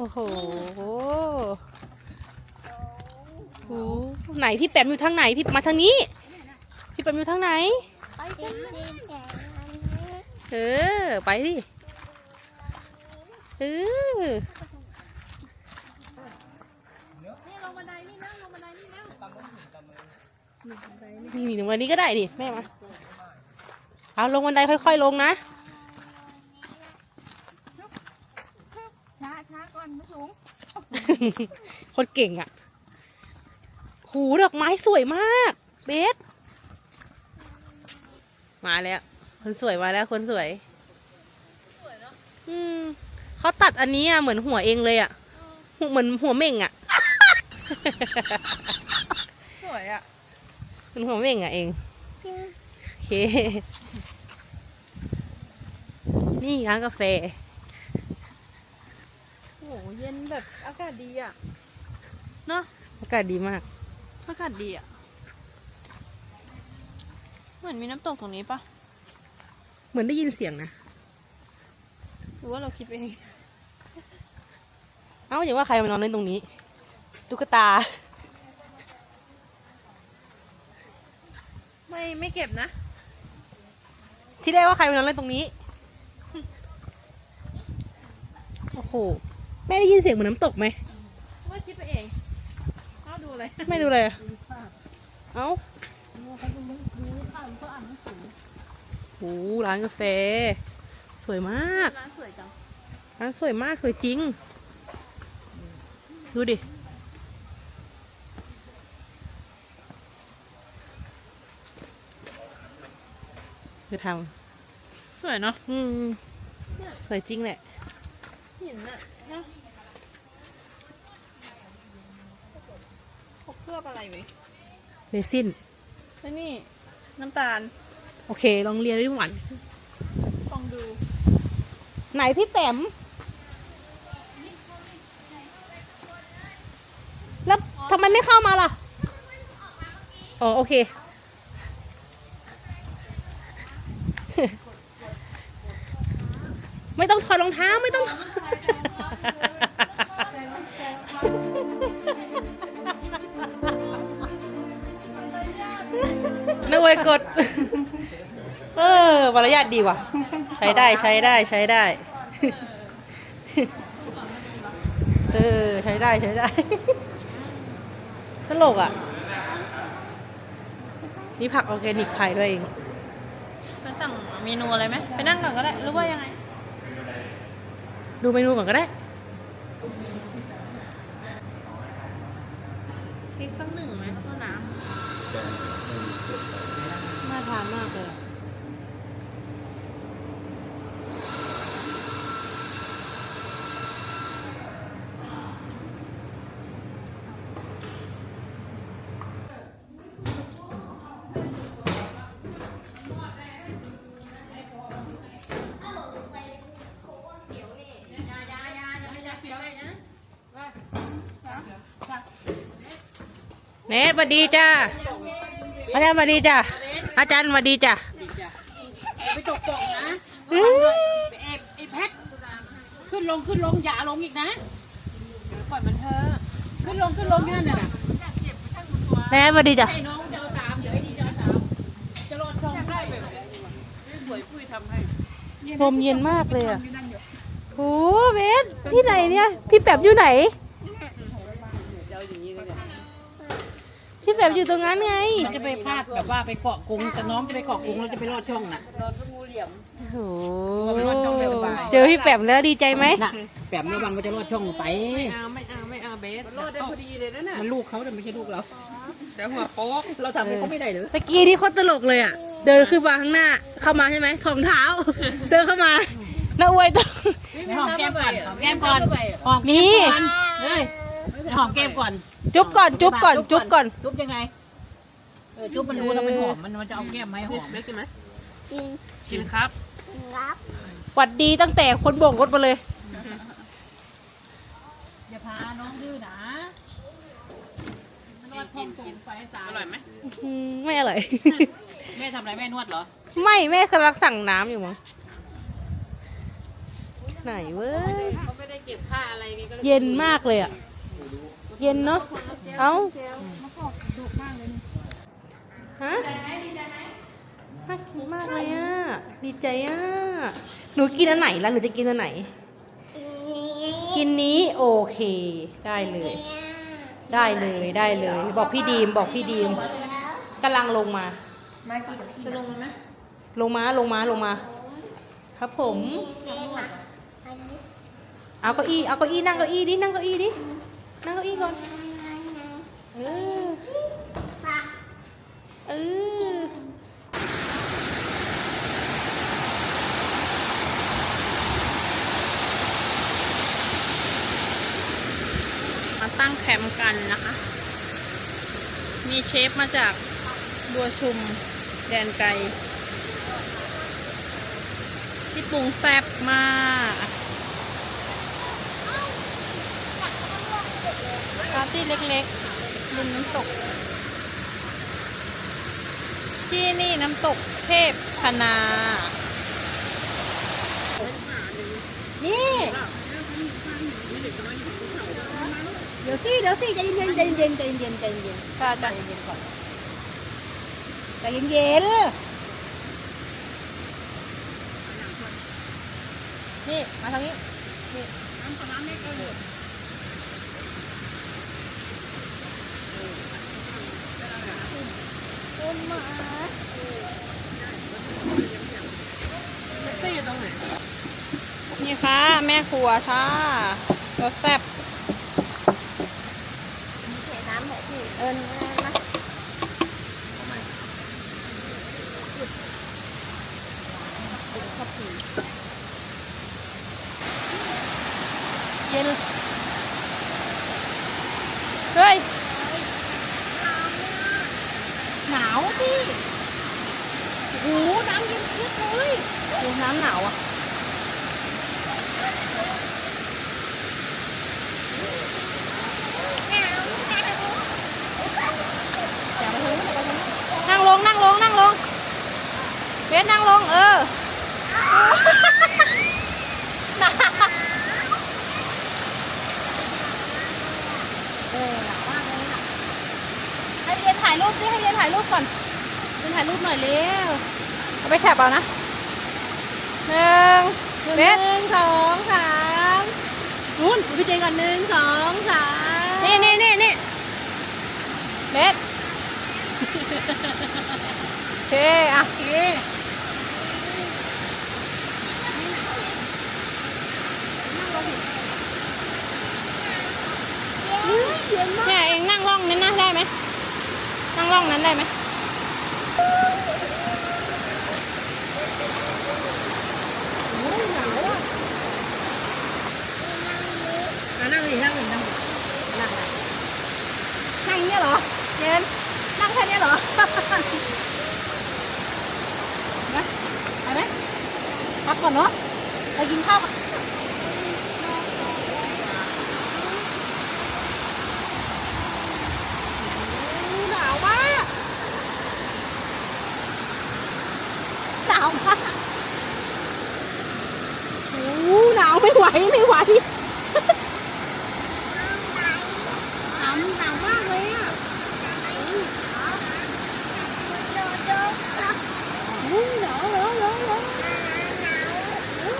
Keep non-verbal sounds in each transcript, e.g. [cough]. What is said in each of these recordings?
โอ้โหโอ้ไหนพี่แปมอยู่ทางไหนพี่มาทางนี้ พี่แปมอยู่ทางไหน ไปกันเออ ไปดิเออนี่ลงบันไดนี่นะลงบันไดนี่นะนี่นี่วันนี้ก็ได้ดิแม่มา เอาลงบันไดค่อยๆลงนะ ช้าช้าก่อน ไม่สูงคนเก่งอะ หูดอกไม้สวยมาก เบส มาแล้ว คนสวยมาแล้วคนสวยอืมเขาตัดอันนี้อะเหมือนหัวเองเลยอะหัวเหมือนหัวเม่งอะ สวยอะเหมือนหัวเม่งอะเองโอเค นี่ร้านกาแฟโอ้โหเย็นแบบอากาศดีอะ เนาะอากาศดีมาก อากาศดีอะ เหมือนมีน้ำตกตรงนี้ปะเหมือนได้ยินเสียงนะ หรือว่าเราคิดไปเอง เอ้าอย่าว่าใครมานอนเล่นตรงนี้ ตุ๊กตา ไม่ไม่เก็บนะ ที่ได้ว่าใครมานอนเล่นตรงนี้ โอ้โห แม่ได้ยินเสียงเหมือนน้ำตกไหมว่าคิดไปเองเข้าดูอะไรไม่ดูเลยอะเอ้าโอ้โหร้านกาแฟ สวยมาก ร้านสวยจัง ร้านสวยมาก สวยจริง ดูดิ คือทสวยเนาะำอืม สวยจริงแหละ หินอะนะ เขาเคลือบอะไรไว้เรซินแล้วนี่ น้ำตาล โอเค ลองเรียนด้วยหวานลองดู ไหนพี่แปมแล้วทำไมไม่เข้ามาล่ะ อ๋อ โอเค ไม่ต้องถอดรองเท้าไม่ต้อง นึกไว้กด เออมารยาทดีว่ะ ใช้ได้ใช้ได้ใช้ได้ เออ ใช้ได้ใช้ได้ ตลกอะ นี่ผักออร์แกนิกขายด้วยเองไปสั่งเมนูอะไรไหม ไปนั่งก่อนก็ได้ หรือว่ายังไง ดูเมนูก่อนก็ได้ เค้กสักหนึ่งไหมข้าวน้น่าทานมากเลย เนทสวัสดีจ้าอาจารย์สวัสดีจ้าอาจารย์สวัสดีจ้าไปตกปล่องนะอื้อไปเอฟไอแพ็คขึ้นลงขึ้นลงอย่าลงอีกนะเดี๋ยวปล่อยมันเถอะขึ้นลงขึ้นลงแค่นั้นน่ะแนทสวัสดีจ้าให้น้องเดินตามเดี๋ยวไอ้นี่เดินตามจะรอดช่องได้แบบลมเย็นมากเลยอะโอ้เบสที่ไหนเนี่ยพี่แปบอยู่ไหน แปบอยู่ตรงนั้นไง มันจะไปพลาดแบบว่าไปเกาะกรุงแต่น้องจะไปเกาะกรุงแล้วจะไปรอดช่องน่ะโอ้โหมันรอดช่องเร็วไปเจอพี่แปมแล้วดีใจไหมน่ะแปมระวังมันจะรอดช่องไปำเอาไม่เอาไม่เอาเบสรอดได้พอดีเลยนะน่ะมันลูกเขาแต่ไม่ใช่ลูกเราเดี๋ยวหัวโป๊กเราทำให้เขาไม่ได้เหรือตะกี้นี่โคตรตลกเลยอะ เดินขึ้นมาข้างหน้า เข้ามาใช่ไหมถองเท้า เดินเข้ามาน้าอวยต้องไปหอมแก้มก่อนหอมแก้มก่อนหอมนี่ เฮ้ยไปหอมแก้มก่อน จุ๊บก่อนจุ๊บก่อนจุ๊บก่อน จุ๊บยังไง เออ จุ๊บมันรู้แล้วมันหอม มันมันจะเอาแก้มไหมหอมเบสกินไหมกินกินครับรับหวัดดีตั้งแต่คนโบ่งรถมาเลย อย่าพาน้องดื้อนะมันนวดพองตรงไฟตาอร่อยไหมอืมไม่อร่อย แม่ทำอะไรแม่นวดเหรอ ไม่แม่กำลังสั่งน้ำอยู่มั้งไหนเว้ยเขาไม่ได้เก็บค่าอะไรไงก็เลยเย็นมากเลยอะ เย็นเนาะ เอ้ามะกอกดุมากเลยนี่ฮะน่ากินมากเลยอะ ดีใจอะ หนูกินอันไหนล่ะ หนูจะกินอันไหน กินนี้โอเค ได้เลย ได้เลยได้เลย บอกพี่ดีมบอกพี่ดีมกำลังลงมาจะลงมาไหมลงมาลงมาลงมา ครับผม เอาเก้าอี้เอาเก้าอี้นั่งเก้าอี้ดินั่งเก้าอี้ดิ นั่งเก้าอี้ก่อนเออเออมาตั้งแคมป์กันนะคะ มีเชฟมาจากบัวชุมแดนไกลที่ปรุงแซ่บมาก ปาร์ตี้เล็กๆริมน้ำตก ที่นี่น้ำตกเทพพนา นี่ เดี๋ยวสิเดี๋ยวสิใจเย็นใจเย็นใจเย็นใจเย็นค่ะจ้ะใจเย็นก่อนใจเย็นเย็นนี่ มาทางนี้ นี่ ต้นไม้ตีตรงไหนนี่ค่ะ แม่ครัวค่ะรสแซ่บเอิญมาเย็น เฮ้ย หนาวดิโอ้โหน้ำ เย็นเชียบเลยดูน้ำหนาวอะนั่งลงนั่งลงนั่งลงเบสนั่งลง เออเออหนาวมากเลยอะให้เรียนถ่ายรูปสิให้เรียนถ่ายรูปก่อนเรียนถ่ายรูปหน่อยเร็ว ไปแคบเอานะหนึ่งหเบสนึ่งสองสามนู่นดูพี่เจนก่อนหนึ่งสองสามนี่นี่นี่นี่เบสโอเคอะโอเคเฮ้ยเย็นมากเนี่ยเองนั่งร่องนั้นนะได้ไหมนั่งร่องนั้นได้ไหม โอ้ยหนาวอะมานั่งดินั่งดินั่งดินั่งนั่งอย่างเงี้ยเหรอเย็นนั่งแค่เนี้ยเหรอนะไปไหมพักก่อนเนาะไปกินข้าวก่อนอู้หนาวมากหนาวมากโอ้หนาว ไม่ไหวไม่ไหว หนาวหนาวมากเลยอะอุ้ยหนาวหนาวหนาวหนาวอุ้ย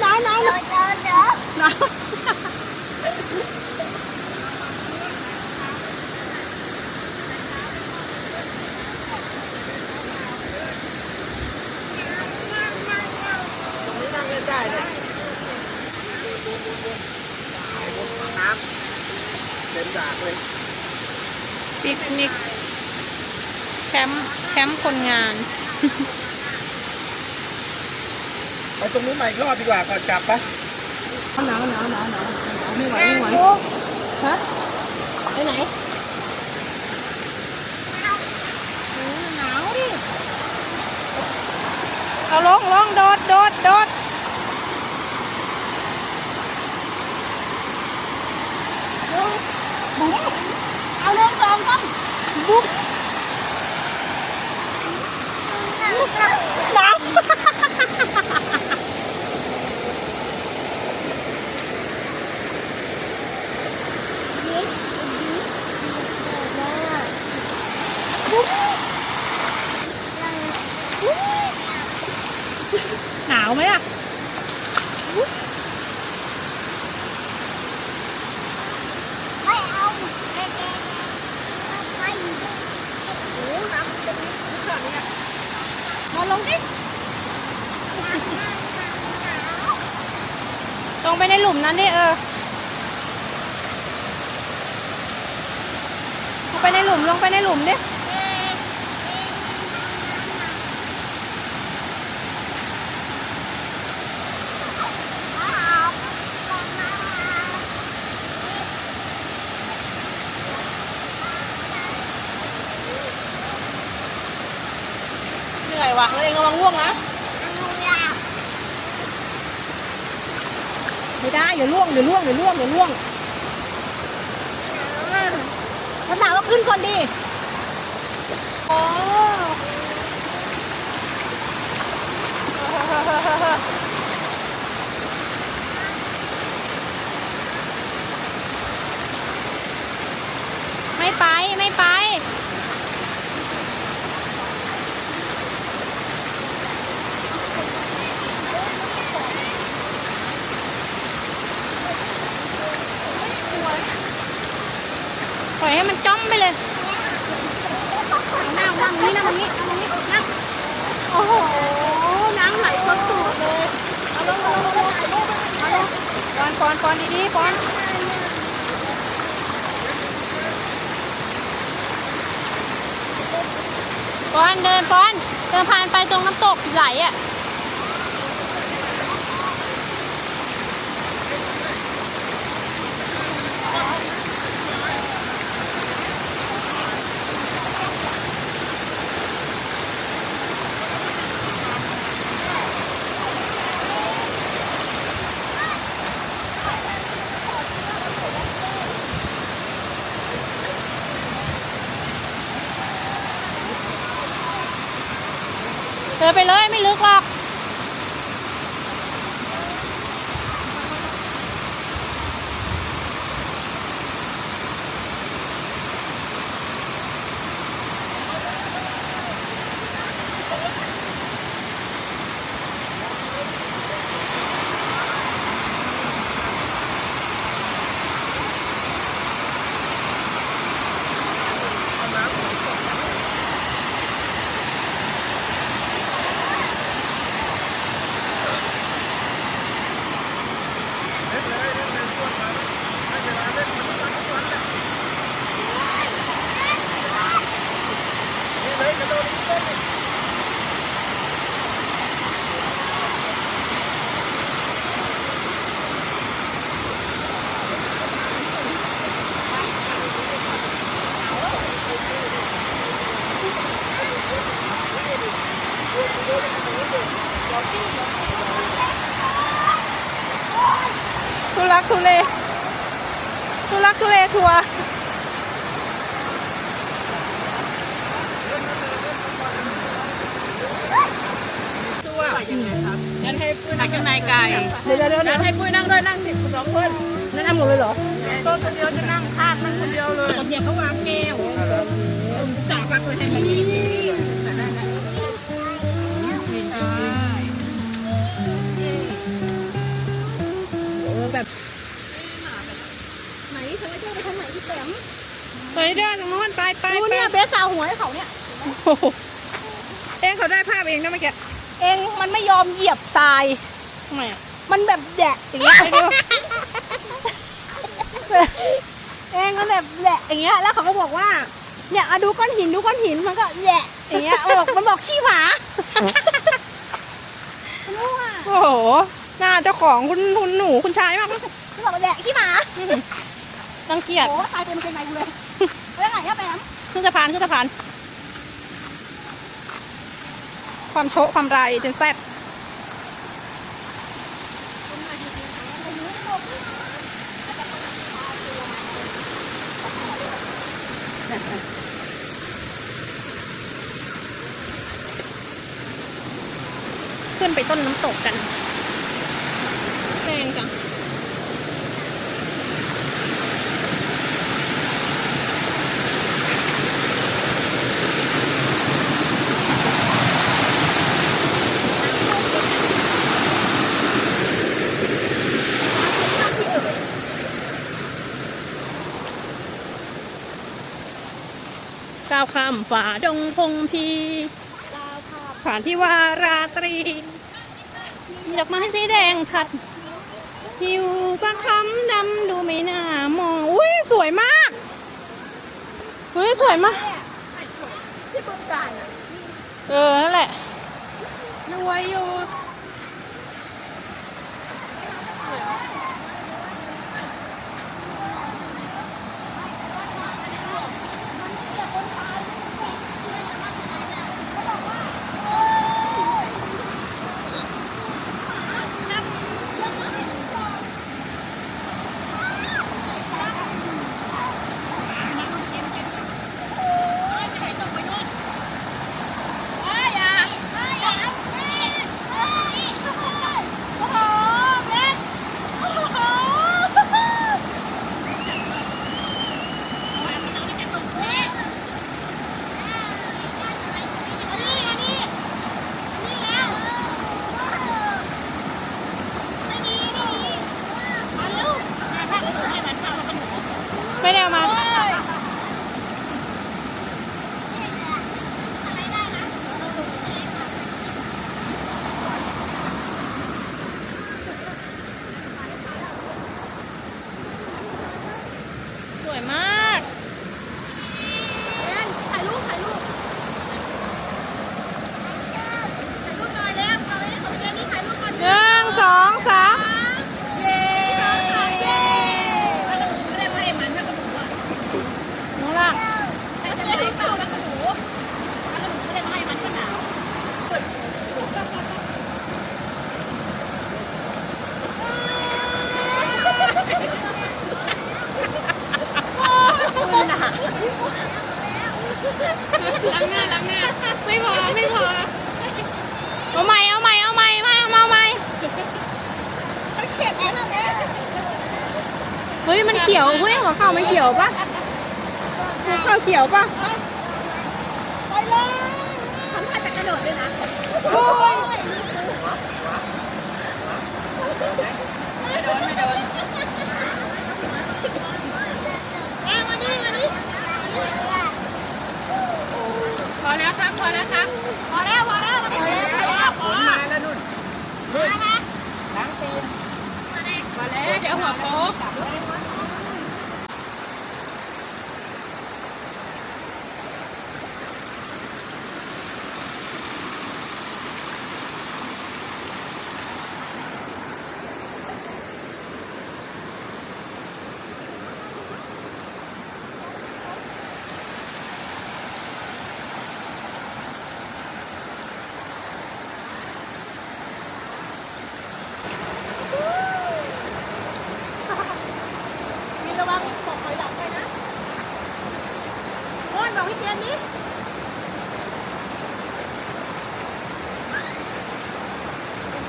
หนาวหนาวหนาวหนาว เต็มดากเลยปิกนิกแคมป์แคมป์คนงาน ไปตรงนู้นใหม่อีกรอบดีกว่าก่อนกลับปะหนาวหนาวหนาวหนาวไม่ไหวไม่ไหวฮะไปไหนโอ้หนาวดิเอาลงลงโดดโดดโดด บุ๋มเอาเรื่องสองต้องบุ๋มน้ำหนาวไหมอะ ไม่เอาเด็กๆไม่ มาลงดิ ตรงไปในั้นดิเออลงไปในหลุมลงไปในหลุมดิเหนื่อยว่ะเราเองระวังง่วงนะ ไม่ได้อย่าล่วงอย่าล่วงอย่าล่วงอย่าล่วงภาษาว่าขึ้นก่อนดิโอ้ไม่ไปไม่ไป ป ล่อยให้มันจ้อมไปเลยนั่งนั่งนี่นั่งนี้นั่งนี้นั่งโอ้โห น้ำไหลสุดสูดเลย เอาลงเอาลงเอาลงเอาลงปอนปอนปอนดีๆปอนปอนเดินปอนเดินผ่านไปตรงน้ำตกไหลอะ เดินไปเลยไม่ลึกหรอก ไหนเธอไม่ได้ไปทางไหนที่แต้มไปเดินตรงนู้นไปไปดูไปเนี่ยเบสเอาหัวให้เขาเนี่ย โอ้โหเองเขาได้ภาพเองนะเมื่อกี้เองมันไม่ยอมเหยียบทราย ทำไมอะมันแบบแดะอย่างเงี้ยไปดูเองมันแบบแดะอย่างเงี้ย แล้วเขาก็บอกว่า เนี่ยเอาดูก้อนหินดูก้อนหินมันก็แดะอย่างเงี้ยมันบอกมันบอกขี้หมารู้อะโอ้โห หน้าเจ้าของคุณคุณหนูคุณชายมากคุณบอกว่าแดะขี้หมาต้งเกียดโอ้ตายเต็นเป็นไงกูเลยเรื่องไหนอะแปมขึ้นสะพานขึ้นสะพาน ความโชะความไรเจนแซ่บขึ้นไปต้นน้ำตกกัน ฝ่าดงพงพีผ่านที่วาราตรีดอกไม้สีแดงทัดหิวก็ค้ำดำดูไม่น่ามองอุ้ยสวยมากอุ้ยสวยมากที่บึงกาฬเออนั่นแหละรวยอยู่ [laughs] 有吧。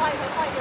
はいはいはい。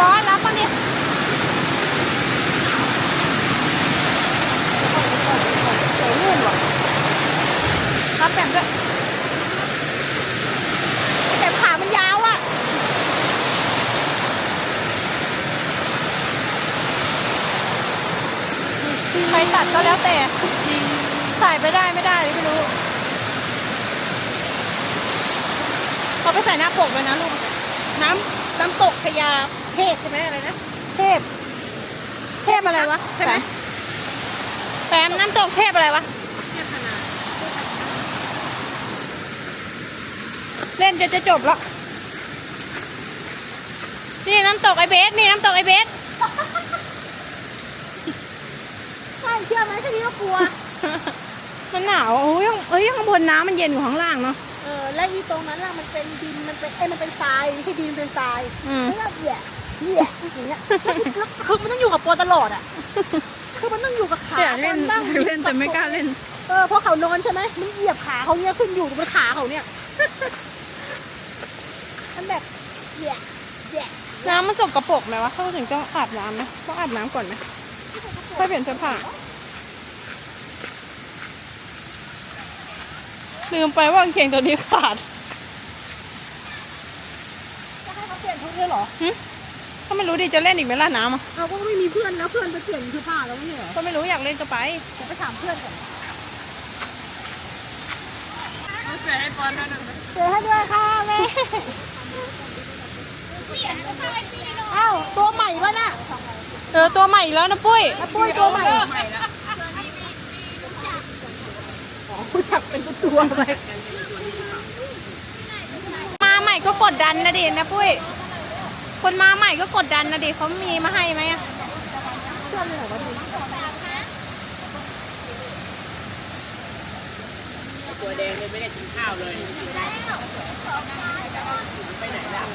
ก้อนรับมาดิก้อนรับมาดิรับแบบด้วยแต่ขามันยาวอะใครตัดก็แล้วแต่ใส่ไปได้ไม่ได้ไม่รู้เขาไปใส่หน้าปกเลยนะลูกน้ำน้ำตกพญา เทพใช่ไหมอะไรนะ เทพ เทพอะไรวะใช่ไหมแปมน้ำตกเทพอะไรวะ เล่นจะจะจบแล้วนี่น้ำตกไอเบส นี่น้ำตกไอเบสใช่เชื่อไหมแค่นี้ก็กลัว มันหนาวโอ้ยยังเอ้ยข้างบนน้ำมันเย็นกว่าข้างล่างเนาะเออและอีตรงนั้นล่ะมันเป็นดินมันเป็นเอ้ยมันเป็นทรายไม่ใช่ดินเป็นทรายอืมแล้วก็แหย่ แหย่อย่างเงี้ยแล้วคือมันต้องอยู่กับโปรตลอดอะ คือมันต้องอยู่กับขาอยากเล่นบบ้างอยากเล่นแต่ไม่กล้าเล่น เออเพราะเขานอนใช่ไหมมันเหยียบขาเขาเนี้ยขึ้นอยู่บนขาเขาเนี่ยมันแบบแหย่แหย่น้ำมันสกปรกไหมวะเขาถึงต้องอาบน้ำไหมต้องอาบน้ำก่อนไหมค่อยเปลี่ยนเสื้อผ้าลืมไปว่ากางเกงตัวนี้ขาดจะให้เขาเปลี่ยนชุดด้วยเหรอ ถ้าไม่รู้ดิจะเล่นอีกไหมล่ะน้ำอะเราก็ไม่มีเพื่อนแล้วเพื่อนไปเปลี่ยนเสื้อผ้าแล้วไม่ใช่เหรอก็ไม่รู้อยากเล่นก็ไป เดี๋ยวไปถามเพื่อนก่อนเสียให้ปอนนั่นน่ะเจอให้ด้วยค่ะแม่เอ้าตัวใหม่ป่ะน่ะเออตัวใหม่อีกแล้วนะปุ้ยแล้วปุ้ยตัวใหม่ผู้จักเป็นตัวไปมาใหม่ก็กดดันนะดินะปุ้ย คนมาใหม่ก็กดดันนะดิเขามีมาให้ไหมอะตัวแดงเลยไม่ได้กินข้าวเลยไปไหนแล้ว